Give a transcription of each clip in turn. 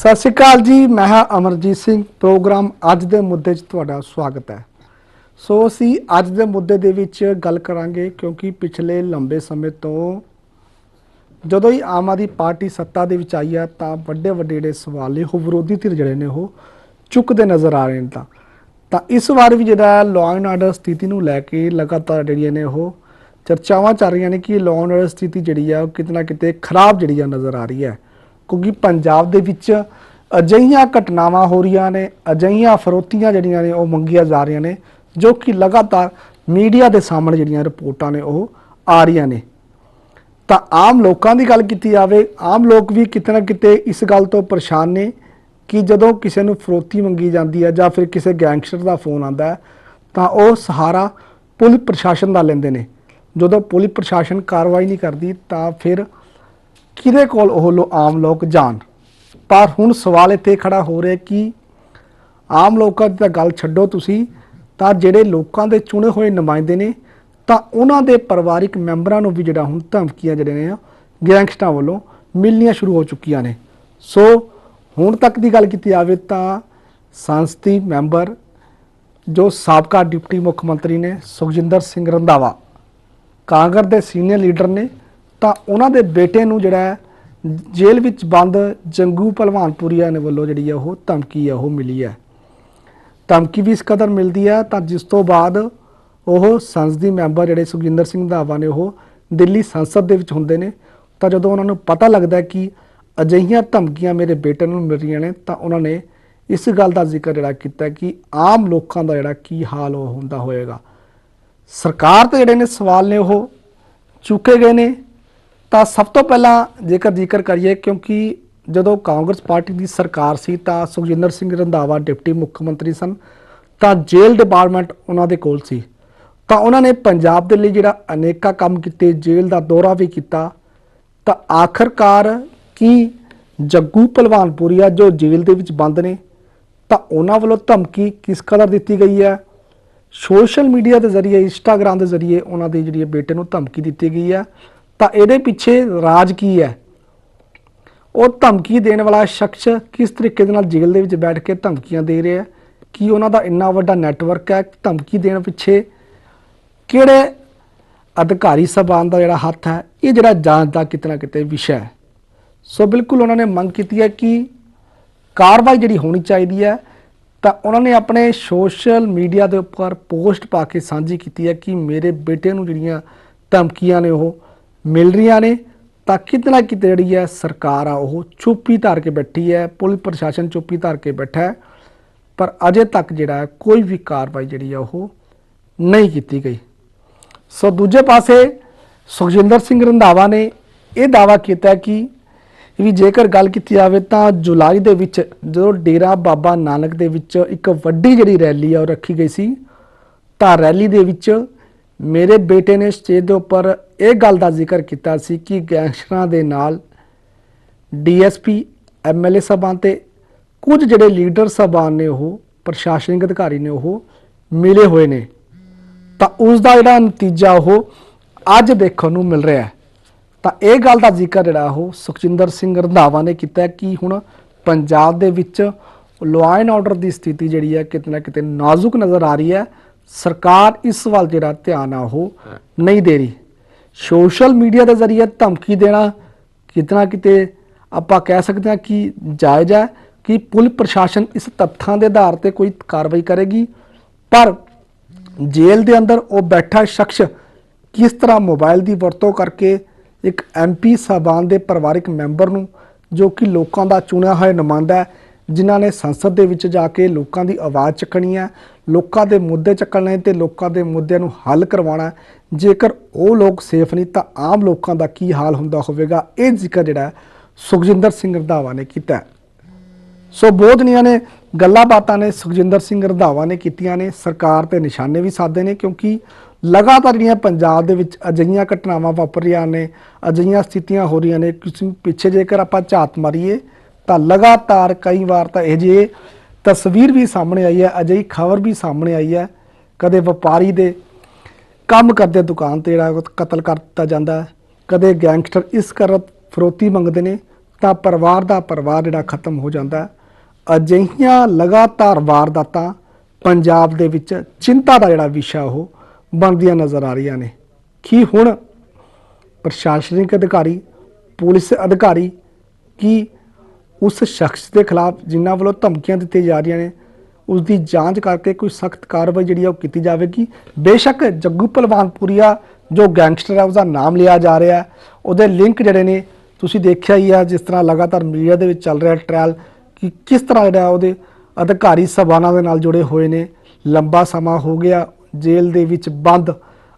ਸਤਿ ਸ਼੍ਰੀ ਅਕਾਲ ਜੀ, ਮੈਂ ਹਾਂ ਅਮਰਜੀਤ ਸਿੰਘ। ਪ੍ਰੋਗਰਾਮ ਅੱਜ ਦੇ ਮੁੱਦੇ 'ਚ ਤੁਹਾਡਾ ਸਵਾਗਤ ਹੈ। ਸੋ ਅਸੀਂ ਅੱਜ ਦੇ ਮੁੱਦੇ ਦੇ ਵਿੱਚ ਗੱਲ ਕਰਾਂਗੇ ਕਿਉਂਕਿ ਪਿਛਲੇ ਲੰਬੇ ਸਮੇਂ ਤੋਂ ਜਦੋਂ ਹੀ ਆਮ ਆਦਮੀ ਪਾਰਟੀ ਸੱਤਾ ਦੇ ਵਿੱਚ ਆਈ ਆ ਤਾਂ ਵੱਡੇ ਵੱਡੇ ਜਿਹੜੇ ਸਵਾਲ ਨੇ, ਉਹ ਵਿਰੋਧੀ ਧਿਰ ਜਿਹੜੇ ਨੇ ਉਹ ਚੁੱਕਦੇ ਨਜ਼ਰ ਆ ਰਹੇ ਨੇ ਤਾਂ। ਤਾਂ ਇਸ ਵਾਰ ਵੀ ਜਿਹੜਾ ਲਾਅ ਐਂਡ ਆਰਡਰ ਸਥਿਤੀ ਨੂੰ ਲੈ ਕੇ ਲਗਾਤਾਰ ਜਿਹੜੀਆਂ ਨੇ ਉਹ ਚਰਚਾਵਾਂ ਚੱਲ ਰਹੀਆਂ ਨੇ ਕਿ ਲਾਅ ਐਂਡ ਆਰਡਰ ਸਥਿਤੀ ਜਿਹੜੀ ਆ ਉਹ ਕਿਤੇ ਨਾ ਕਿਤੇ ਖਰਾਬ ਜਿਹੜੀ ਆ ਨਜ਼ਰ ਆ ਰਹੀ ਹੈ। ਕਿਉਂਕਿ ਪੰਜਾਬ ਦੇ ਵਿੱਚ ਅਜਿਹੀਆਂ ਘਟਨਾਵਾਂ ਹੋ ਰਹੀਆਂ ਨੇ, ਅਜਿਹੀਆਂ ਫਰੋਤੀਆਂ ਜਿਹੜੀਆਂ ਨੇ ਉਹ ਮੰਗੀਆਂ ਜਾ ਰਹੀਆਂ ਨੇ, ਜੋ ਕਿ ਲਗਾਤਾਰ ਮੀਡੀਆ ਦੇ ਸਾਹਮਣੇ ਜਿਹੜੀਆਂ ਰਿਪੋਰਟਾਂ ਨੇ ਉਹ ਆ ਰਹੀਆਂ ਨੇ। ਤਾਂ ਆਮ ਲੋਕਾਂ ਦੀ ਗੱਲ ਕੀਤੀ ਜਾਵੇ, ਆਮ ਲੋਕ ਵੀ ਕਿਤੇ ਨਾ ਕਿਤੇ ਇਸ ਗੱਲ ਤੋਂ ਪਰੇਸ਼ਾਨ ਨੇ ਕਿ ਜਦੋਂ ਕਿਸੇ ਨੂੰ ਫਰੋਤੀ ਮੰਗੀ ਜਾਂਦੀ ਹੈ ਜਾਂ ਫਿਰ ਕਿਸੇ ਗੈਂਗਸਟਰ ਦਾ ਫੋਨ ਆਉਂਦਾ ਹੈ, ਤਾਂ ਉਹ ਸਹਾਰਾ ਪੁਲਿਸ ਪ੍ਰਸ਼ਾਸਨ ਦਾ ਲੈਂਦੇ ਨੇ। ਜਦੋਂ ਪੁਲਿਸ ਪ੍ਰਸ਼ਾਸਨ ਕਾਰਵਾਈ ਨਹੀਂ ਕਰਦੀ, ਤਾਂ ਫਿਰ ਕਿਹਦੇ ਕੋਲ ਉਹ ਲੋ ਆਮ ਲੋਕ ਜਾਣ? ਪਰ ਹੁਣ ਸਵਾਲ ਇੱਥੇ ਖੜਾ ਹੋ ਰਿਹਾ ਕਿ ਆਮ ਲੋਕਾਂ ਦੀ ਤਾਂ ਗੱਲ ਛੱਡੋ ਤੁਸੀਂ, ਤਾਂ ਜਿਹੜੇ ਲੋਕਾਂ ਦੇ ਚੁਣੇ ਹੋਏ ਨੁਮਾਇੰਦੇ ਨੇ, ਤਾਂ ਉਹਨਾਂ ਦੇ ਪਰਿਵਾਰਿਕ ਮੈਂਬਰਾਂ ਨੂੰ ਵੀ ਜਿਹੜਾ ਹੁਣ ਧਮਕੀਆਂ ਜਿਹੜੇ ਨੇ ਗੈਂਗਸਟਰਾਂ ਵੱਲੋਂ ਮਿਲਣੀਆਂ ਸ਼ੁਰੂ ਹੋ ਚੁੱਕੀਆਂ ਨੇ। ਸੋ ਹੁਣ ਤੱਕ ਦੀ ਗੱਲ ਕੀਤੀ ਜਾਵੇ ਤਾਂ ਸੰਸਦੀ ਮੈਂਬਰ ਜੋ ਸਾਬਕਾ ਡਿਪਟੀ ਮੁੱਖ ਮੰਤਰੀ ਨੇ ਸੁਖਜਿੰਦਰ ਸਿੰਘ ਰੰਧਾਵਾ, ਕਾਂਗਰਸ ਦੇ ਸੀਨੀਅਰ ਲੀਡਰ ਨੇ ਤਾਂ ਉਹਨਾਂ ਦੇ ਬੇਟੇ ਨੂੰ ਜਿਹੜਾ ਜੇਲ੍ਹ ਵਿੱਚ ਬੰਦ ਜੰਗੂ ਭਲਵਾਨਪੁਰੀਆ ਨੇ ਵੱਲੋਂ ਜਿਹੜੀ ਹੈ ਉਹ ਧਮਕੀ ਹੈ, ਉਹ ਮਿਲੀ ਹੈ। ਧਮਕੀ ਵੀ ਇਸ ਕਦਰ ਮਿਲਦੀ ਹੈ, ਤਾਂ ਜਿਸ ਤੋਂ ਬਾਅਦ ਉਹ ਸੰਸਦੀ ਮੈਂਬਰ ਜਿਹੜੇ ਸੁਖਜਿੰਦਰ ਸਿੰਘ ਰੰਧਾਵਾ ਨੇ, ਉਹ ਦਿੱਲੀ ਸੰਸਦ ਦੇ ਵਿੱਚ ਹੁੰਦੇ ਨੇ। ਤਾਂ ਜਦੋਂ ਉਹਨਾਂ ਨੂੰ ਪਤਾ ਲੱਗਦਾ ਕਿ ਅਜਿਹੀਆਂ ਧਮਕੀਆਂ ਮੇਰੇ ਬੇਟੇ ਨੂੰ ਮਿਲ ਰਹੀਆਂ ਨੇ, ਤਾਂ ਉਹਨਾਂ ਨੇ ਇਸ ਗੱਲ ਦਾ ਜ਼ਿਕਰ ਜਿਹੜਾ ਕੀਤਾ ਕਿ ਆਮ ਲੋਕਾਂ ਦਾ ਜਿਹੜਾ ਕੀ ਹਾਲ ਉਹ ਹੁੰਦਾ ਹੋਏਗਾ। ਸਰਕਾਰ ਤੇ ਜਿਹੜੇ ਨੇ ਸਵਾਲ ਨੇ, ਉਹ ਚੁੱਕੇ ਗਏ ਨੇ। ਤਾਂ ਸਭ ਤੋਂ ਪਹਿਲਾਂ ਜੇਕਰ ਜ਼ਿਕਰ ਕਰੀਏ, ਕਿਉਂਕਿ ਜਦੋਂ ਕਾਂਗਰਸ ਪਾਰਟੀ ਦੀ ਸਰਕਾਰ ਸੀ, ਤਾਂ ਸੁਖਜਿੰਦਰ ਸਿੰਘ ਰੰਧਾਵਾ ਡਿਪਟੀ ਮੁੱਖ ਮੰਤਰੀ ਸਨ, ਤਾਂ ਜੇਲ੍ਹ ਡਿਪਾਰਟਮੈਂਟ ਉਹਨਾਂ ਦੇ ਕੋਲ ਸੀ। ਤਾਂ ਉਹਨਾਂ ਨੇ ਪੰਜਾਬ ਦੇ ਲਈ ਜਿਹੜਾ ਅਨੇਕਾਂ ਕੰਮ ਕੀਤੇ, ਜੇਲ੍ਹ ਦਾ ਦੌਰਾ ਵੀ ਕੀਤਾ। ਤਾਂ ਆਖਰਕਾਰ ਕੀ ਜੱਗੂ ਭਲਵਾਨਪੁਰੀਆ ਜੋ ਜੇਲ੍ਹ ਦੇ ਵਿੱਚ ਬੰਦ ਨੇ, ਤਾਂ ਉਹਨਾਂ ਵੱਲੋਂ ਧਮਕੀ ਕਿਸ ਕਦਰ ਦਿੱਤੀ ਗਈ ਹੈ? ਸੋਸ਼ਲ ਮੀਡੀਆ ਦੇ ਜ਼ਰੀਏ ਇੰਸਟਾਗ੍ਰam ਦੇ ਜ਼ਰੀਏ ਉਹਨਾਂ ਦੇ ਜਿਹੜੀ ਬੇਟੇ ਨੂੰ ਧਮਕੀ ਦਿੱਤੀ ਗਈ ਹੈ। ਤਾਂ ਇਹਦੇ ਪਿੱਛੇ ਰਾਜ ਕੀ ਹੈ? ਉਹ ਧਮਕੀ ਦੇਣ ਵਾਲਾ ਸ਼ਖਸ ਕਿਸ ਤਰੀਕੇ ਦੇ ਨਾਲ ਜੇਲ੍ਹ ਦੇ ਵਿੱਚ ਬੈਠ ਕੇ ਧਮਕੀਆਂ ਦੇ ਰਿਹਾ ਹੈ? ਕੀ ਉਹਨਾਂ ਦਾ ਇੰਨਾ ਵੱਡਾ ਨੈਟਵਰਕ ਹੈ ਧਮਕੀ ਦੇਣ ਪਿੱਛੇ? ਕਿਹੜੇ ਅਧਿਕਾਰੀ ਸਭਾਨ ਦਾ ਜਿਹੜਾ ਹੱਥ ਹੈ, ਇਹ ਜਿਹੜਾ ਜਾਂਚ ਦਾ ਕਿਤਨਾ ਕਿਤੇ ਵਿਸ਼ਾ ਹੈ? ਸੋ ਬਿਲਕੁਲ ਉਹਨਾਂ ਨੇ ਮੰਗ ਕੀਤੀ ਹੈ ਕਿ ਕਾਰਵਾਈ ਜਿਹੜੀ ਹੋਣੀ ਚਾਹੀਦੀ ਹੈ, ਤਾਂ ਉਹਨਾਂ ਨੇ ਆਪਣੇ ਸੋਸ਼ਲ ਮੀਡੀਆ ਦੇ ਉੱਪਰ ਪੋਸਟ ਪਾ ਕੇ ਸਾਂਝੀ ਕੀਤੀ ਹੈ ਕਿ ਮੇਰੇ ਬੇਟੇ ਨੂੰ ਜਿਹੜੀਆਂ ਧਮਕੀਆਂ ਨੇ ਉਹ ਮਿਲ ਰਹੀਆਂ ਨੇ, ਤਾਂ ਕਿਤਨਾ ਕਿਤੇ ਜਿਹੜੀ ਹੈ ਸਰਕਾਰ ਆ, ਉਹ ਚੁੱਪੀ ਧਾਰ ਕੇ ਬੈਠੀ ਹੈ, ਪੁਲਿਸ ਪ੍ਰਸ਼ਾਸਨ ਚੁੱਪੀ ਧਾਰ ਕੇ ਬੈਠਾ ਹੈ, ਪਰ ਅਜੇ ਤੱਕ ਜਿਹੜਾ ਕੋਈ ਵੀ ਕਾਰਵਾਈ ਜਿਹੜੀ ਆ ਉਹ ਨਹੀਂ ਕੀਤੀ ਗਈ। ਸੋ ਦੂਜੇ ਪਾਸੇ ਸੁਖਜਿੰਦਰ ਸਿੰਘ ਰੰਧਾਵਾ ਨੇ ਇਹ ਦਾਵਾ ਕੀਤਾ ਕਿ ਵੀ ਜੇਕਰ ਗੱਲ ਕੀਤੀ ਜਾਵੇ ਤਾਂ ਜੁਲਾਈ ਦੇ ਵਿੱਚ ਜਦੋਂ ਡੇਰਾ ਬਾਬਾ ਨਾਨਕ ਦੇ ਵਿੱਚ ਇੱਕ ਵੱਡੀ ਜਿਹੜੀ ਰੈਲੀ ਆ, ਉਹ ਰੱਖੀ ਗਈ ਸੀ, ਤਾਂ ਰੈਲੀ ਦੇ ਵਿੱਚ ਮੇਰੇ ਬੇਟੇ ਨੇ ਸਟੇਜ ਦੇ ਉੱਪਰ ਇਹ ਗੱਲ ਦਾ ਜ਼ਿਕਰ ਕੀਤਾ ਸੀ ਕਿ ਗੈਂਗਸਟਰਾਂ ਦੇ ਨਾਲ ਡੀਐਸਪੀ, ਐਮਐਲਏ ਸਾਹਿਬਾਨ ਤੇ ਕੁਝ ਜਿਹੜੇ ਲੀਡਰ ਸਾਹਿਬਾਨ ਨੇ ਉਹ, ਪ੍ਰਸ਼ਾਸਨਿਕ ਅਧਿਕਾਰੀ ਨੇ ਉਹ ਮਿਲੇ ਹੋਏ ਨੇ। ਤਾਂ ਉਸ ਦਾ ਜਿਹੜਾ ਨਤੀਜਾ ਉਹ ਅੱਜ ਦੇਖਣ ਨੂੰ ਮਿਲ ਰਿਹਾ ਹੈ। ਤਾਂ ਇਹ ਗੱਲ ਦਾ ਜ਼ਿਕਰ ਜਿਹੜਾ ਉਹ ਸੁਖਜਿੰਦਰ ਸਿੰਘ ਰੰਧਾਵਾ ਨੇ ਕੀਤਾ ਕਿ ਹੁਣ ਪੰਜਾਬ ਦੇ ਵਿੱਚ ਲਾਅ ਐਂਡ ਆਰਡਰ ਦੀ ਸਥਿਤੀ ਜਿਹੜੀ ਹੈ ਕਿਤੇ ਨਾ ਕਿਤੇ ਨਾਜ਼ੁਕ ਨਜ਼ਰ ਆ ਰਹੀ ਹੈ। ਸਰਕਾਰ ਇਸ ਵੱਲ ਜਿਹੜਾ ਧਿਆਨ ਆ ਉਹ ਨਹੀਂ ਦੇ ਰਹੀ। ਸੋਸ਼ਲ ਮੀਡੀਆ ਦੇ ਜ਼ਰੀਏ ਧਮਕੀ ਦੇਣਾ ਕਿਤਨਾ ਕਿਤੇ ਆਪਾਂ ਕਹਿ ਸਕਦੇ ਹਾਂ ਕਿ ਜਾਇਜ਼ ਹੈ ਕਿ ਪੁਲ ਪ੍ਰਸ਼ਾਸਨ ਇਸ ਤੱਥਾਂ ਦੇ ਆਧਾਰ ਤੇ ਕੋਈ ਕਾਰਵਾਈ ਕਰੇਗੀ, ਪਰ ਜੇਲ੍ਹ ਦੇ ਅੰਦਰ ਉਹ ਬੈਠਾ ਸ਼ਖਸ ਕਿਸ ਤਰ੍ਹਾਂ ਮੋਬਾਈਲ ਦੀ ਵਰਤੋਂ ਕਰਕੇ ਇੱਕ ਐਮਪੀ ਸਾਹਿਬਾਨ ਦੇ ਪਰਿਵਾਰਕ ਮੈਂਬਰ ਨੂੰ ਜੋ ਕਿ ਲੋਕਾਂ ਦਾ ਚੁਣਿਆ ਹੋਇਆ ਨੁਮਾਇੰਦਾ ਹੈ ਜਿਨ੍ਹਾਂ ਨੇ ਸੰਸਦ ਦੇ ਵਿੱਚ ਜਾ ਕੇ ਲੋਕਾਂ ਦੀ ਆਵਾਜ਼ ਚੱਕਣੀ ਹੈ, ਲੋਕਾਂ ਦੇ ਮੁੱਦੇ ਚੱਕਣੇ ਤੇ ਲੋਕਾਂ ਦੇ ਮੁੱਦਿਆਂ ਨੂੰ ਹੱਲ ਕਰਵਾਉਣਾ ਜੇਕਰ ਉਹ ਲੋਕ ਸੇਫ ਨਹੀਂ, ਤਾਂ ਆਮ ਲੋਕਾਂ ਦਾ ਕੀ ਹਾਲ ਹੁੰਦਾ ਹੋਵੇਗਾ? ਇਹ ਜ਼ਿਕਰ ਜਿਹੜਾ ਸੁਖਜਿੰਦਰ ਸਿੰਘ ਰੰਧਾਵਾ ਨੇ ਕੀਤਾ ਹੈ। ਸੋ ਬੋਧਨੀਆਂ ਨੇ, ਗੱਲਾਂ ਬਾਤਾਂ ਨੇ ਸੁਖਜਿੰਦਰ ਸਿੰਘ ਰੰਧਾਵਾ ਨੇ ਕੀਤੀਆਂ ਨੇ। ਸਰਕਾਰ ਤੇ ਨਿਸ਼ਾਨੇ ਵੀ ਸਾਧੇ ਨੇ, ਕਿਉਂਕਿ ਲਗਾਤਾਰ ਜਿਹੜੀਆਂ ਪੰਜਾਬ ਦੇ ਵਿੱਚ ਅਜਿਹੀਆਂ ਘਟਨਾਵਾਂ ਵਾਪਰ ਰਹੀਆਂ ਨੇ, ਅਜਿਹੀਆਂ ਸਥਿਤੀਆਂ ਹੋ ਰਹੀਆਂ ਨੇ ਕਿਸੇ ਪਿੱਛੇ ਜੇਕਰ ਆਪਾਂ ਝਾਤ ਮਾਰੀਏ ਤਾਂ ਲਗਾਤਾਰ ਕਈ ਵਾਰ ਤਾਂ ਇਹ ਜੇ ਤਸਵੀਰ ਵੀ ਸਾਹਮਣੇ ਆਈ ਹੈ, ਅਜਿਹੀ ਖਬਰ ਵੀ ਸਾਹਮਣੇ ਆਈ ਹੈ। ਕਦੇ ਵਪਾਰੀ ਦੇ ਕੰਮ ਕਰਦੇ ਦੁਕਾਨ ਤੇ ਜਿਹੜਾ ਉਹ ਕਤਲ ਕਰ ਦਿੱਤਾ ਜਾਂਦਾ ਕਦੇ ਗੈਂਗਸਟਰ ਇਸ ਕਰ ਫਰੋਤੀ ਮੰਗਦੇ ਨੇ, ਤਾਂ ਪਰਿਵਾਰ ਦਾ ਪਰਿਵਾਰ ਜਿਹੜਾ ਖਤਮ ਹੋ ਜਾਂਦਾ ਅਜਿਹੀਆਂ ਲਗਾਤਾਰ ਵਾਰਦਾਤਾਂ ਪੰਜਾਬ ਦੇ ਵਿੱਚ ਚਿੰਤਾ ਦਾ ਜਿਹੜਾ ਵਿਸ਼ਾ ਉਹ ਬਣਦੀਆਂ ਨਜ਼ਰ ਆ ਰਹੀਆਂ ਨੇ। ਕੀ ਹੁਣ ਪ੍ਰਸ਼ਾਸਨਿਕ ਅਧਿਕਾਰੀ, ਪੁਲਿਸ ਅਧਿਕਾਰੀ ਕੀ ਉਸ ਸ਼ਖਸ ਦੇ ਖਿਲਾਫ ਜਿਨ੍ਹਾਂ ਵੱਲੋਂ ਧਮਕੀਆਂ ਦਿੱਤੀਆਂ ਜਾ ਰਹੀਆਂ ਨੇ ਉਸ ਦੀ ਜਾਂਚ ਕਰਕੇ ਕੋਈ ਸਖਤ ਕਾਰਵਾਈ ਜਿਹੜੀ ਆ ਉਹ ਕੀਤੀ ਜਾਵੇਗੀ। ਬੇਸ਼ੱਕ ਜੱਗੂ ਪਹਿਲਵਾਨਪੁਰੀਆ ਜੋ ਗੈਂਗਸਟਰ ਹੈ ਉਹਦਾ ਨਾਮ ਲਿਆ ਜਾ ਰਿਹਾ ਹੈ। ਉਹਦੇ ਲਿੰਕ ਜਿਹੜੇ ਨੇ, ਤੁਸੀਂ ਦੇਖਿਆ ਹੀ ਆ, ਜਿਸ ਤਰ੍ਹਾਂ ਲਗਾਤਾਰ ਮੀਡੀਆ ਦੇ ਵਿੱਚ ਚੱਲ ਰਿਹਾ ਟ੍ਰਾਇਲ, ਕਿ ਕਿਸ ਤਰ੍ਹਾਂ ਜਿਹੜਾ ਉਹਦੇ ਅਧਿਕਾਰੀ ਸਭਾਨਾਂ ਦੇ ਨਾਲ ਜੁੜੇ ਹੋਏ ਨੇ। ਲੰਬਾ ਸਮਾਂ ਹੋ ਗਿਆ, ਜੇਲ੍ਹ ਦੇ ਵਿੱਚ ਬੰਦ,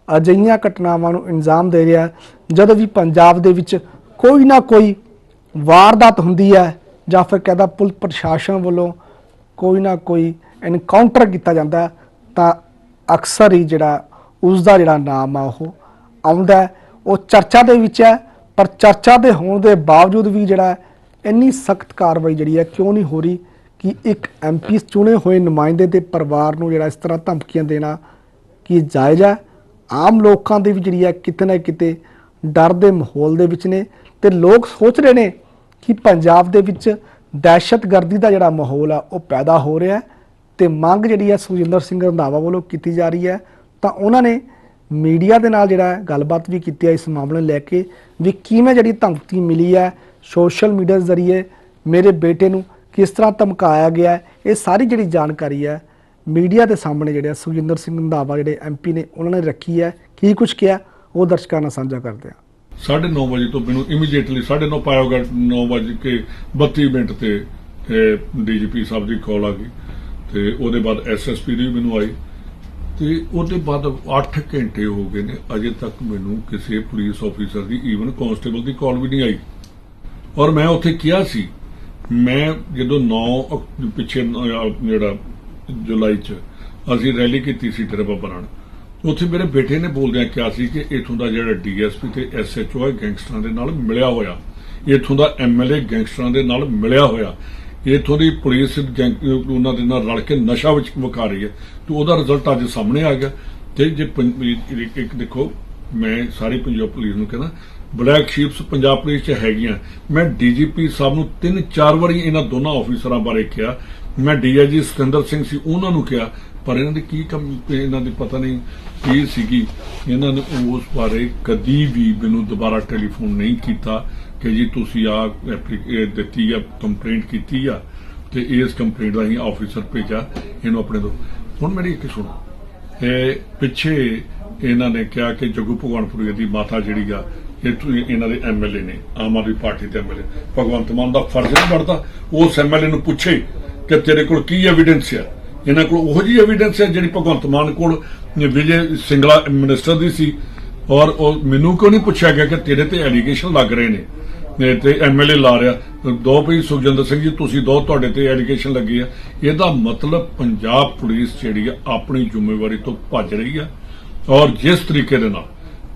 ਅਜਿਹੀਆਂ ਘਟਨਾਵਾਂ ਨੂੰ ਇੰਜਾਮ ਦੇ ਰਿਹਾ ਜਦੋਂ ਵੀ ਪੰਜਾਬ ਦੇ ਵਿੱਚ ਕੋਈ ਨਾ ਕੋਈ ਵਾਰਦਾਤ ਹੁੰਦੀ ਹੈ ਜਾਂ ਫਿਰ ਕਹਿੰਦਾ ਪੁਲਿਸ ਪ੍ਰਸ਼ਾਸਨ ਵੱਲੋਂ ਕੋਈ ਨਾ ਕੋਈ ਐਨਕਾਊਂਟਰ ਕੀਤਾ ਜਾਂਦਾ ਤਾਂ ਅਕਸਰ ਹੀ ਜਿਹੜਾ ਉਸ ਦਾ ਜਿਹੜਾ ਨਾਮ ਆ ਉਹ ਆਉਂਦਾ ਉਹ ਚਰਚਾ ਦੇ ਵਿੱਚ ਹੈ, ਪਰ ਚਰਚਾ ਦੇ ਹੋਣ ਦੇ ਬਾਵਜੂਦ ਵੀ ਜਿਹੜਾ ਇੰਨੀ ਸਖਤ ਕਾਰਵਾਈ ਜਿਹੜੀ ਹੈ ਕਿਉਂ ਨਹੀਂ ਹੋ ਰਹੀ ਕਿ ਇੱਕ ਐਮਪੀ ਚੁਣੇ ਹੋਏ ਨੁਮਾਇੰਦੇ ਦੇ ਪਰਿਵਾਰ ਨੂੰ ਜਿਹੜਾ ਇਸ ਤਰ੍ਹਾਂ ਧਮਕੀਆਂ ਦੇਣਾ ਕੀ ਜਾਇਜ਼ ਹੈ? ਆਮ ਲੋਕਾਂ ਦੇ ਵੀ ਜਿਹੜੀ ਹੈ ਕਿਤੇ ਨਾ ਕਿਤੇ ਡਰ ਦੇ ਮਾਹੌਲ ਦੇ ਵਿੱਚ ਨੇ ਤੇ ਲੋਕ ਸੋਚ ਰਹੇ ਨੇ ਕਿ ਪੰਜਾਬ ਦੇ ਵਿੱਚ ਦਹਿਸ਼ਤਗਰਦੀ ਦਾ ਜਿਹੜਾ ਮਾਹੌਲ ਆ, ਉਹ ਪੈਦਾ ਹੋ ਰਿਹਾ ਹੈ ਤੇ ਮੰਗ ਜਿਹੜੀ ਹੈ ਸੁਖਜਿੰਦਰ ਸਿੰਘ ਰੰਧਾਵਾ ਵੱਲੋਂ ਕੀਤੀ ਜਾ ਰਹੀ ਹੈ। ਤਾਂ ਉਹਨਾਂ ਨੇ ਮੀਡੀਆ ਦੇ ਨਾਲ ਜਿਹੜਾ ਗੱਲਬਾਤ ਵੀ ਕੀਤੀ ਹੈ ਇਸ ਮਾਮਲੇ ਨੂੰ ਲੈ ਕੇ ਵੀ ਕਿਵੇਂ ਜਿਹੜੀ ਧਮਕੀ ਮਿਲੀ ਹੈ ਸੋਸ਼ਲ ਮੀਡੀਆ ਦੇ ਜ਼ਰੀਏ, ਮੇਰੇ ਬੇਟੇ ਨੂੰ ਕਿਸ ਤਰ੍ਹਾਂ ਧਮਕਾਇਆ ਗਿਆ ਇਹ ਸਾਰੀ ਜਿਹੜੀ ਜਾਣਕਾਰੀ ਹੈ ਮੀਡੀਆ ਦੇ ਸਾਹਮਣੇ ਜਿਹੜੇ ਸੁਖਜਿੰਦਰ ਸਿੰਘ ਰੰਧਾਵਾ ਜਿਹੜੇ ਐਮਪੀ ਨੇ, ਉਹਨਾਂ ਨੇ ਰੱਖੀ ਹੈ। ਕੀ ਕੁਝ ਕਿਹਾ, ਉਹ ਦਰਸ਼ਕਾਂ ਨਾਲ ਸਾਂਝਾ ਕਰਦੇ ਆ 9:30 ਵਜੇ ਤੋਂ ਮੈਨੂੰ ਇਮੀਡੀਏਟਲੀ 9:30 ਪਾਇਆ ਗਿਆ 9 ਵਜੇ ਕੇ 32 ਮਿੰਟ ਤੇ ਡੀਜੀਪੀ ਸਾਹਿਬ ਦੀ ਕਾਲ ਆ ਗਈ। ਤੇ ਉਹਦੇ ਬਾਅਦ ਐਸਐਸਪੀ ਦੀ ਵੀ ਮੈਨੂੰ ਆਈ। ਤੇ ਉਹਦੇ ਬਾਅਦ 8 ਘੰਟੇ ਹੋ ਗਏ ਨੇ, ਅਜੇ ਤੱਕ ਮੈਨੂੰ ਕਿਸੇ ਪੁਲਿਸ ਆਫੀਸਰ ਦੀ ਈਵਨ ਕਾਂਸਟੇਬਲ ਦੀ ਕਾਲ ਵੀ ਨਹੀਂ ਆਈ। ਔਰ ਮੈਂ ਉੱਥੇ ਕਿਹਾ ਸੀ, ਮੈਂ ਜਦੋਂ 9 ਪਿੱਛੇ ਜਿਹੜਾ ਜੁਲਾਈ ਚ ਅਸੀਂ ਰੈਲੀ ਕੀਤੀ ਸੀ ਤੇਰੇ ਬੱਬਰਾਂ ਉੱਥੇ ਮੇਰੇ ਬੇਟੇ ਨੇ ਬੋਲਦਿਆਂ ਕਿਹਾ ਸੀ ਕਿ ਇਥੋਂ ਦਾ ਜਿਹੜਾ ਡੀਐਸਪੀ ਤੇ ਐਸਐਚਓ ਹੈ ਗੈਂਗਸਟਰਾਂ ਦੇ ਨਾਲ ਮਿਲਿਆ ਹੋਇਆ। ਇਥੋਂ ਦਾ ਐਮਐਲਏ ਗੈਂਗਸਟਰਾਂ ਦੇ ਨਾਲ ਮਿਲਿਆ ਹੋਇਆ। ਇਥੋਂ ਦੀ ਪੁਲਿਸ ਉਹਨਾਂ ਦੇ ਨਾਲ ਰਲ ਕੇ ਨਸ਼ਾ ਵਿੱਚ ਵਿਖਾ ਰਹੀ ਹੈ। ਤੇ ਉਹਦਾ ਰਿਜ਼ਲਟ ਅੱਜ ਸਾਹਮਣੇ ਆ ਗਿਆ। ਤੇ ਜੇ ਪੰ- ਇੱਕ ਦੇਖੋ, ਮੈਂ ਸਾਰੀ ਪੰਜਾਬ ਪੁਲਿਸ ਨੂੰ ਕਹਿੰਦਾ ਬਲੈਕ ਸ਼ੀਪਸ ਪੰਜਾਬ ਪੁਲਿਸ 'ਚ ਹੈਗੀਆਂ। ਮੈਂ ਡੀਜੀਪੀ ਸਾਹਿਬ ਨੂੰ ਤਿੰਨ ਚਾਰ ਵਾਰੀ ਇਹਨਾਂ ਦੋਨਾਂ ਆਫੀਸਰਾਂ ਬਾਰੇ ਕਿਹਾ। ਮੈਂ ਡੀਆਈਜੀ ਸਤਿੰਦਰ ਸਿੰਘ ਸੀ, ਉਹਨਾਂ ਨੂੰ ਕਿਹਾ ਪਰ ਇਹਨਾਂ ਦੇ ਕੀ ਕੰਮ ਇਹਨਾਂ ਦੇ ਪਤਾ ਨਹੀਂ ਕੀ ਸੀਗੀ। ਇਹਨਾਂ ਨੇ ਉਸ ਬਾਰੇ ਕਦੀ ਵੀ ਮੈਨੂੰ ਦੁਬਾਰਾ ਟੈਲੀਫੋਨ ਨਹੀਂ ਕੀਤਾ ਕਿ ਜੀ ਤੁਸੀਂ ਆ ਦਿੱਤੀ ਆ ਕੰਪਲੇਂਟ ਕੀਤੀ ਆ ਤੇ ਇਸ ਕੰਪਲੇਂਟ ਦਾ ਹੀ ਆਫੀਸਰ ਭੇਜਾ ਇਹਨੂੰ ਆਪਣੇ ਤੋਂ। ਹੁਣ ਮੇਰੀ ਇੱਕ ਸੁਣੋ। ਇਹ ਪਿੱਛੇ ਇਹਨਾਂ ਨੇ ਕਿਹਾ ਕਿ ਜੱਗੂ ਭਗਵਾਨਪੁਰੀ ਦੀ ਮਾਤਾ ਜਿਹੜੀ ਆ, ਇਹ ਤੋਂ ਇਹਨਾਂ ਦੇ ਐਮਐਲਏ ਨੇ, ਆਮ ਆਦਮੀ ਪਾਰਟੀ ਦੇ ਐਮਐਲਏ ਭਗਵੰਤ ਮਾਨ ਦਾ ਫਰਜ਼ ਨਹੀਂ ਬਣਦਾ, ਉਸ ਐਮਐਲਏ ਨੂੰ ਪੁੱਛੇ ਕਿ ਤੇਰੇ ਕੋਲ ਕੀ ਐਵੀਡੈਂਸ ਆ। ਇਹਨਾਂ ਕੋਲ ਉਹੋ ਜੀ ਐਵੀਡੈਂਸ ਹੈ ਜਿਹੜੀ ਭਗਵੰਤ ਮਾਨ ਕੋਲ ਵਿਜੇ ਸਿੰਗਲਾ ਮਿਨਿਸਟਰ ਦੀ ਸੀ। ਔਰ ਉਹ ਮੈਨੂੰ ਕਿਉਂ ਨਹੀਂ ਪੁੱਛਿਆ ਗਿਆ ਕਿ ਤੇਰੇ ਤੇ ਐਲੀਗੇਸ਼ਨ ਲੱਗ ਰਹੇ ਨੇ? ਨੇ ਤੇ ਐਮਐਲਏ ਲਾ ਰਿਹਾ। ਦੋ ਭਈ ਸੁਖਜਿੰਦਰ ਸਿੰਘ ਜੀ, ਤੁਸੀਂ ਦੋ ਤੁਹਾਡੇ ਤੇ ਐਲੀਗੇਸ਼ਨ ਲੱਗੀ ਆ। ਇਹਦਾ ਮਤਲਬ ਪੰਜਾਬ ਪੁਲਿਸ ਜਿਹੜੀ ਆ ਆਪਣੀ ਜ਼ਿੰਮੇਵਾਰੀ ਤੋਂ ਭੱਜ ਰਹੀ ਆ। ਔਰ ਜਿਸ ਤਰੀਕੇ ਦੇ ਨਾਲ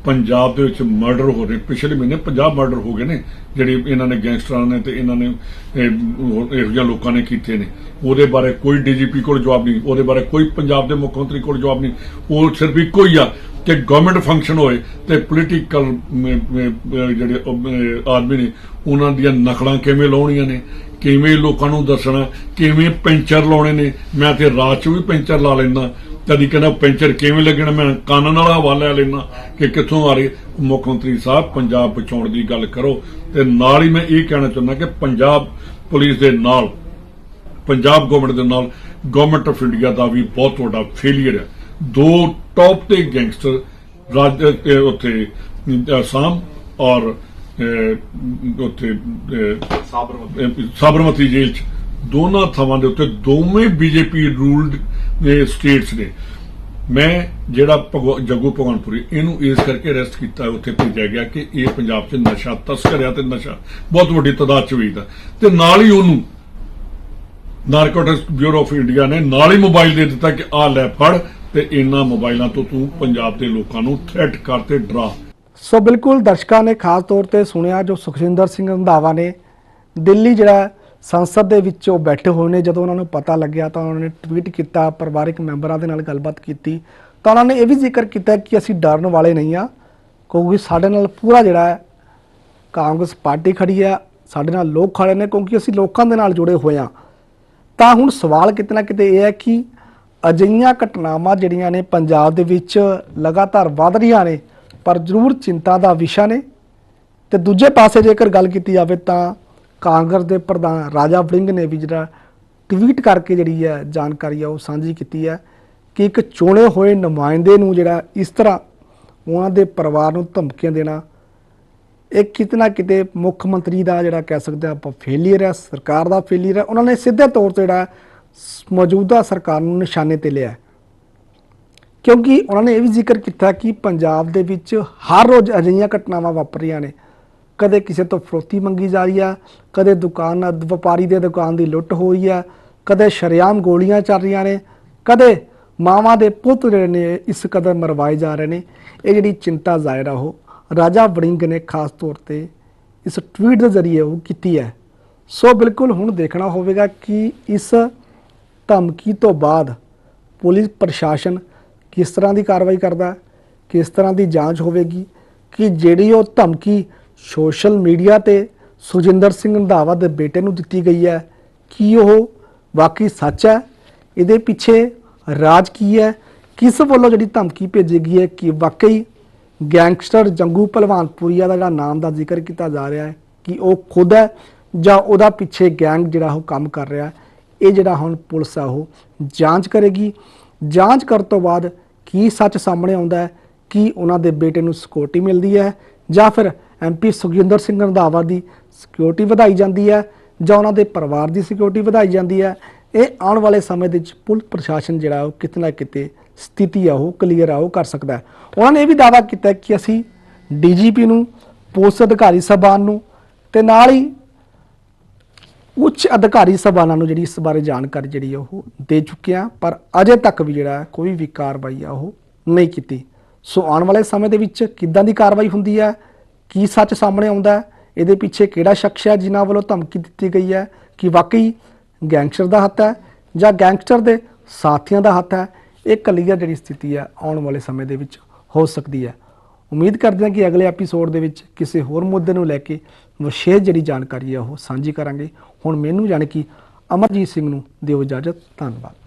ਪੰਜਾਬ ਦੇ ਵਿੱਚ ਮਰਡਰ ਹੋ ਰਹੇ ਪਿਛਲੇ ਮਹੀਨੇ 50 ਮਰਡਰ ਹੋ ਗਏ ਨੇ, ਜਿਹੜੇ ਇਹਨਾਂ ਨੇ ਗੈਂਗਸਟਰਾਂ ਨੇ ਤੇ ਇਹਨਾਂ ਨੇ, ਇਹੋ ਜਿਹੇ ਲੋਕਾਂ ਨੇ ਕੀਤੇ ਨੇ। ਉਹਦੇ ਬਾਰੇ ਕੋਈ ਡੀਜੀਪੀ ਕੋਲ ਜਵਾਬ ਨਹੀਂ, ਉਹਦੇ ਬਾਰੇ ਕੋਈ ਪੰਜਾਬ ਦੇ ਮੁੱਖ ਮੰਤਰੀ ਕੋਲ ਜਵਾਬ ਨਹੀਂ। ਉਹ ਸਿਰਫ ਇੱਕੋ ਹੀ ਆ ਕਿ ਗਵਰਨਮੈਂਟ ਫੰਕਸ਼ਨ ਹੋਏ ਤੇ ਪੋਲੀਟੀਕਲ ਜਿਹੜੇ ਆਦਮੀ ਨੇ, ਉਹਨਾਂ ਦੀਆਂ ਨਕਲਾਂ ਕਿਵੇਂ ਲਾਉਣੀਆਂ ਨੇ, ਕਿਵੇਂ ਲੋਕਾਂ ਨੂੰ ਦੱਸਣਾ, ਕਿਵੇਂ ਪੈਂਚਰ ਲਾਉਣੇ ਨੇ। ਮੈਂ ਤੇ ਰਾਤ 'ਚ ਵੀ ਪੈਂਚਰ ਲਾ ਲੈਂਦਾ। ਕਦੀ ਕਹਿੰਦਾ ਪੈਂਚਰ ਕਿਵੇਂ ਲੱਗਣਾ? ਮੈਂ ਕੰਨ ਨਾਲ ਹਵਾਲਾ ਲੈਣਾ ਕਿ ਕਿੱਥੋਂ ਆ ਰਹੀ ਮੁੱਖ ਮੰਤਰੀ ਸਾਹਿਬ ਪੰਜਾਬ ਬਚਾਉਣ ਦੀ ਗੱਲ ਕਰੋ ਤੇ ਨਾਲ ਹੀ ਮੈਂ ਇਹ ਕਹਿਣਾ ਚਾਹੁੰਦਾ ਕਿ ਪੰਜਾਬ ਪੁਲਿਸ ਦੇ ਨਾਲ ਪੰਜਾਬ ਗਵਰਨਮੈਂਟ ਦੇ ਨਾਲ ਗਵਰਨਮੈਂਟ ਆਫ ਇੰਡੀਆ ਦਾ ਵੀ ਬਹੁਤ ਵੱਡਾ ਫੇਲਿਅਰ ਹੈ। ਦੋ ਟੌਪ ਤੇ ਗੈਂਗਸਟਰ ਰਾਜ ਉੱਥੇ ਅਸਾਮ ਔਰ ਉੱਥੇ ਸਾਬਰਮਤੀ। ਜੇਲ੍ਹ ਚ। ਦੋਨਾਂ ਥਾਵਾਂ ਦੇ ਉੱਤੇ ਦੋਵੇਂ ਬੀਜੇਪੀ ਰੂਲਡ ਸਟੇਟਸ ਨੇ ਮੈਂ ਜਿਹੜਾ ਭਗਵ- ਜੱਗੂ ਭਗਵਾਨਪੁਰੀ ਇਹਨੂੰ ਇਸ ਕਰਕੇ ਅਰੈਸਟ ਕੀਤਾ, ਉੱਥੇ ਭੇਜਿਆ ਗਿਆ ਕਿ ਇਹ ਪੰਜਾਬ 'ਚ ਨਸ਼ਾ ਤਸਕਰਿਆ ਤੇ ਨਸ਼ਾ ਬਹੁਤ ਵੱਡੀ ਤਾਦਾਦ 'ਚ ਵੇਚਦਾ। ਤੇ ਨਾਲ ਹੀ ਉਹਨੂੰ ਨਾਰਕੋਟਿਕਸ ਬਿਊਰੋ ਆਫ ਇੰਡੀਆ ਨੇ ਨਾਲ ਹੀ ਮੋਬਾਈਲ ਦੇ ਦਿੱਤਾ ਕਿ ਆਹ ਲੈ ਫੜ ਤੇ ਇਹਨਾਂ ਮੋਬਾਈਲਾਂ ਤੋਂ ਤੂੰ ਪੰਜਾਬ ਦੇ ਲੋਕਾਂ ਨੂੰ ਥ੍ਰੈਟ ਕਰ ਤੇ ਡਰਾ। ਸੋ ਬਿਲਕੁਲ ਦਰਸ਼ਕਾਂ ਨੇ ਖਾਸ ਤੌਰ ਤੇ ਸੁਣਿਆ ਜੋ ਸੁਖਜਿੰਦਰ ਸਿੰਘ ਰੰਧਾਵਾ ਨੇ ਦਿੱਲੀ ਜਿਹੜਾ ਸੰਸਦ ਦੇ ਵਿੱਚ ਉਹ ਬੈਠੇ ਹੋਏ ਨੇ। ਜਦੋਂ ਉਹਨਾਂ ਨੂੰ ਪਤਾ ਲੱਗਿਆ ਤਾਂ ਉਹਨਾਂ ਨੇ ਟਵੀਟ ਕੀਤਾ, ਪਰਿਵਾਰਕ ਮੈਂਬਰਾਂ ਦੇ ਨਾਲ ਗੱਲਬਾਤ ਕੀਤੀ। ਤਾਂ ਉਹਨਾਂ ਨੇ ਇਹ ਵੀ ਜ਼ਿਕਰ ਕੀਤਾ ਕਿ ਅਸੀਂ ਡਰਨ ਵਾਲੇ ਨਹੀਂ ਆ। ਕਿਉਂਕਿ ਸਾਡੇ ਨਾਲ ਪੂਰਾ ਜਿਹੜਾ ਹੈ, ਕਾਂਗਰਸ ਪਾਰਟੀ ਖੜੀ ਹੈ। ਸਾਡੇ ਨਾਲ ਲੋਕ ਖੜੇ ਨੇ ਕਿਉਂਕਿ ਅਸੀਂ ਲੋਕਾਂ ਦੇ ਨਾਲ ਜੁੜੇ ਹੋਏ ਹਾਂ ਤਾਂ ਹੁਣ ਸਵਾਲ ਕਿਤੇ ਨਾ ਕਿਤੇ ਇਹ ਹੈ ਕਿ ਅਜਿਹੀਆਂ ਘਟਨਾਵਾਂ ਜਿਹੜੀਆਂ ਨੇ ਪੰਜਾਬ ਦੇ ਵਿੱਚ ਲਗਾਤਾਰ ਵਧ ਰਹੀਆਂ ਨੇ, ਪਰ ਜ਼ਰੂਰ ਚਿੰਤਾ ਦਾ ਵਿਸ਼ਾ ਨੇ। ਤੇ ਦੂਜੇ ਪਾਸੇ ਜੇਕਰ ਗੱਲ ਕੀਤੀ ਜਾਵੇ ਤਾਂ ਕਾਂਗਰਸ ਦੇ ਪ੍ਰਧਾਨ ਰਾਜਾ ਵੜਿੰਗ ਨੇ ਵੀ ਜਿਹੜਾ ਟਵੀਟ ਕਰਕੇ ਜਿਹੜੀ ਹੈ ਜਾਣਕਾਰੀ ਆ ਉਹ ਸਾਂਝੀ ਕੀਤੀ ਹੈ ਕਿ ਇੱਕ ਚੁਣੇ ਹੋਏ ਨੁਮਾਇੰਦੇ ਨੂੰ ਜਿਹੜਾ ਇਸ ਤਰ੍ਹਾਂ ਉਹਨਾਂ ਦੇ ਪਰਿਵਾਰ ਨੂੰ ਧਮਕੀਆਂ ਦੇਣਾ, ਇਹ ਕਿਤੇ ਨਾ ਕਿਤੇ ਮੁੱਖ ਮੰਤਰੀ ਦਾ ਜਿਹੜਾ ਕਹਿ ਸਕਦੇ ਹਾਂ ਆਪਾਂ ਫੇਲਿਅਰ ਹੈ ਸਰਕਾਰ ਦਾ ਫੇਲਿਅਰ ਹੈ ਉਹਨਾਂ ਨੇ ਸਿੱਧੇ ਤੌਰ ਤੇ ਜਿਹੜਾ ਮੌਜੂਦਾ ਸਰਕਾਰ ਨੂੰ ਨਿਸ਼ਾਨੇ ਤੇ ਲਿਆ ਕਿਉਂਕਿ ਉਹਨਾਂ ਨੇ ਇਹ ਵੀ ਜ਼ਿਕਰ ਕੀਤਾ ਕਿ ਪੰਜਾਬ ਦੇ ਵਿੱਚ ਹਰ ਰੋਜ਼ ਅਜਿਹੀਆਂ ਘਟਨਾਵਾਂ ਵਾਪਰ ਰਹੀਆਂ ਨੇ। ਕਦੇ ਕਿਸੇ ਤੋਂ ਫਰੋਤੀ ਮੰਗੀ ਜਾ ਰਹੀ ਹੈ ਕਦੇ ਦੁਕਾਨ ਵਪਾਰੀ ਦੇ ਦੁਕਾਨ ਦੀ ਲੁੱਟ ਹੋ ਰਹੀ ਹੈ ਕਦੇ ਸ਼ਰੇਆਮ ਗੋਲੀਆਂ ਚੱਲ ਰਹੀਆਂ ਨੇ, ਕਦੇ ਮਾਵਾਂ ਦੇ ਪੁੱਤ ਜਿਹੜੇ ਨੇ ਇਸ ਕਦਰ ਮਰਵਾਏ ਜਾ ਰਹੇ ਨੇ। ਇਹ ਜਿਹੜੀ ਚਿੰਤਾ ਜ਼ਾਹਿਰ ਆ ਉਹ ਰਾਜਾ ਵੜਿੰਗ ਨੇ ਖਾਸ ਤੌਰ ਤੇ ਇਸ ਟਵੀਟ ਦੇ ਜ਼ਰੀਏ ਉਹ ਕੀਤੀ ਹੈ। ਸੋ ਬਿਲਕੁਲ ਹੁਣ ਦੇਖਣਾ ਹੋਵੇਗਾ ਕਿ ਇਸ ਧਮਕੀ ਤੋਂ ਬਾਅਦ ਪੁਲਿਸ ਪ੍ਰਸ਼ਾਸਨ ਕਿਸ ਤਰ੍ਹਾਂ ਦੀ ਕਾਰਵਾਈ ਕਰਦਾ ਹੈ ਕਿਸ ਤਰ੍ਹਾਂ ਦੀ ਜਾਂਚ ਹੋਵੇਗੀ, ਕਿ ਜਿਹੜੀ ਉਹ ਧਮਕੀ ਸੋਸ਼ਲ ਮੀਡੀਆ ਤੇ ਸੁਜਿੰਦਰ ਸਿੰਘ ਰੰਧਾਵਾ ਦੇ ਬੇਟੇ ਨੂੰ ਦਿੱਤੀ ਗਈ ਹੈ। ਕੀ ਉਹ ਵਾਕਈ ਸੱਚ ਹੈ? ਇਹਦੇ ਪਿੱਛੇ ਰਾਜ ਕੀ ਹੈ? ਕਿਸ ਵੱਲੋਂ ਜਿਹੜੀ ਧਮਕੀ ਭੇਜੀ ਗਈ ਹੈ ਕਿ ਵਾਕਈ ਗੈਂਗਸਟਰ ਜੰਗੂ ਭਲਵਾਨਪੁਰੀਆ ਦਾ ਜਿਹੜਾ ਨਾਮ ਦਾ ਜ਼ਿਕਰ ਕੀਤਾ ਜਾ ਰਿਹਾ ਹੈ, ਕਿ ਉਹ ਖੁਦ ਹੈ ਜਾਂ ਉਹਦਾ ਪਿੱਛੇ ਗੈਂਗ ਜਿਹੜਾ ਉਹ ਕੰਮ ਕਰ ਰਿਹਾ ਇਹ ਜਿਹੜਾ ਹੁਣ ਪੁਲਿਸ ਆ ਉਹ ਜਾਂਚ ਕਰੇਗੀ। ਜਾਂਚ ਕਰਨ ਤੋਂ ਬਾਅਦ ਕੀ ਸੱਚ ਸਾਹਮਣੇ ਆਉਂਦਾ ਹੈ? ਕੀ ਉਹਨਾਂ ਦੇ ਬੇਟੇ ਨੂੰ ਸਿਕਿਉਰਿਟੀ ਮਿਲਦੀ ਹੈ? ਜਾਂ ਫਿਰ ਐਮਪੀ ਸੁਖਜਿੰਦਰ ਸਿੰਘ ਰੰਧਾਵਾ ਦੀ ਸਿਕਿਉਰਿਟੀ ਵਧਾਈ ਜਾਂਦੀ ਹੈ ਜਾਂ ਉਹਨਾਂ ਦੇ ਪਰਿਵਾਰ ਦੀ ਸਿਕਿਉਰਿਟੀ ਵਧਾਈ ਜਾਂਦੀ ਹੈ, ਇਹ ਆਉਣ ਵਾਲੇ ਸਮੇਂ ਦੇ ਵਿੱਚ ਪੁਲਿਸ ਪ੍ਰਸ਼ਾਸਨ ਜਿਹੜਾ ਉਹ ਕਿਤੇ ਨਾ ਕਿਤੇ ਸਥਿਤੀ ਆ ਉਹ ਕਲੀਅਰ ਆ, ਉਹ ਕਰ ਸਕਦਾ ਉਹਨਾਂ ਨੇ ਇਹ ਵੀ ਦਾਅਵਾ ਕੀਤਾ ਕਿ ਅਸੀਂ ਡੀਜੀਪੀ ਨੂੰ, ਪੁਲਿਸ ਅਧਿਕਾਰੀ ਸਭਾਨ ਨੂੰ ਤੇ ਨਾਲ ਹੀ ਉੱਚ ਅਧਿਕਾਰੀ ਸਭਾਨਾਂ ਨੂੰ ਜਿਹੜੀ ਇਸ ਬਾਰੇ ਜਾਣਕਾਰੀ ਜਿਹੜੀ ਆ ਉਹ ਦੇ ਚੁੱਕੇ ਆ ਪਰ ਅਜੇ ਤੱਕ ਵੀ ਜਿਹੜਾ ਕੋਈ ਵੀ ਕਾਰਵਾਈ ਆ ਉਹ ਨਹੀਂ ਕੀਤੀ। ਸੋ ਆਉਣ ਵਾਲੇ ਸਮੇਂ ਦੇ ਵਿੱਚ ਕਿੱਦਾਂ ਦੀ ਕਾਰਵਾਈ ਹੁੰਦੀ ਹੈ? ਕੀ ਸੱਚ ਸਾਹਮਣੇ ਆਉਂਦਾ ਹੈ? ਇਹਦੇ ਪਿੱਛੇ ਕਿਹੜਾ ਸ਼ਖਸ ਹੈ ਜਿਨ੍ਹਾਂ ਵੱਲੋਂ ਧਮਕੀ ਦਿੱਤੀ ਗਈ ਹੈ? ਕਿ ਵਾਕਈ ਗੈਂਗਸਟਰ ਦਾ ਹੱਥ ਹੈ ਜਾਂ ਗੈਂਗਸਟਰ ਦੇ ਸਾਥੀਆਂ ਦਾ ਹੱਥ ਹੈ? ਇਹ ਕਲੀਅਰ ਜਿਹੜੀ ਸਥਿਤੀ ਹੈ ਆਉਣ ਵਾਲੇ ਸਮੇਂ ਦੇ ਵਿੱਚ ਹੋ ਸਕਦੀ ਹੈ। ਉਮੀਦ ਕਰਦੇ ਹਾਂ ਕਿ ਅਗਲੇ ਐਪੀਸੋਡ ਦੇ ਵਿੱਚ ਕਿਸੇ ਹੋਰ ਮੁੱਦੇ ਨੂੰ ਲੈ ਕੇ ਵਿਸ਼ੇਸ਼ ਜਿਹੜੀ ਜਾਣਕਾਰੀ ਹੈ ਉਹ ਸਾਂਝੀ ਕਰਾਂਗੇ। ਹੁਣ ਮੈਨੂੰ ਜਾਣੀ ਕਿ ਅਮਰਜੀਤ ਸਿੰਘ ਨੂੰ ਦਿਓ ਇਜਾਜ਼ਤ। ਧੰਨਵਾਦ।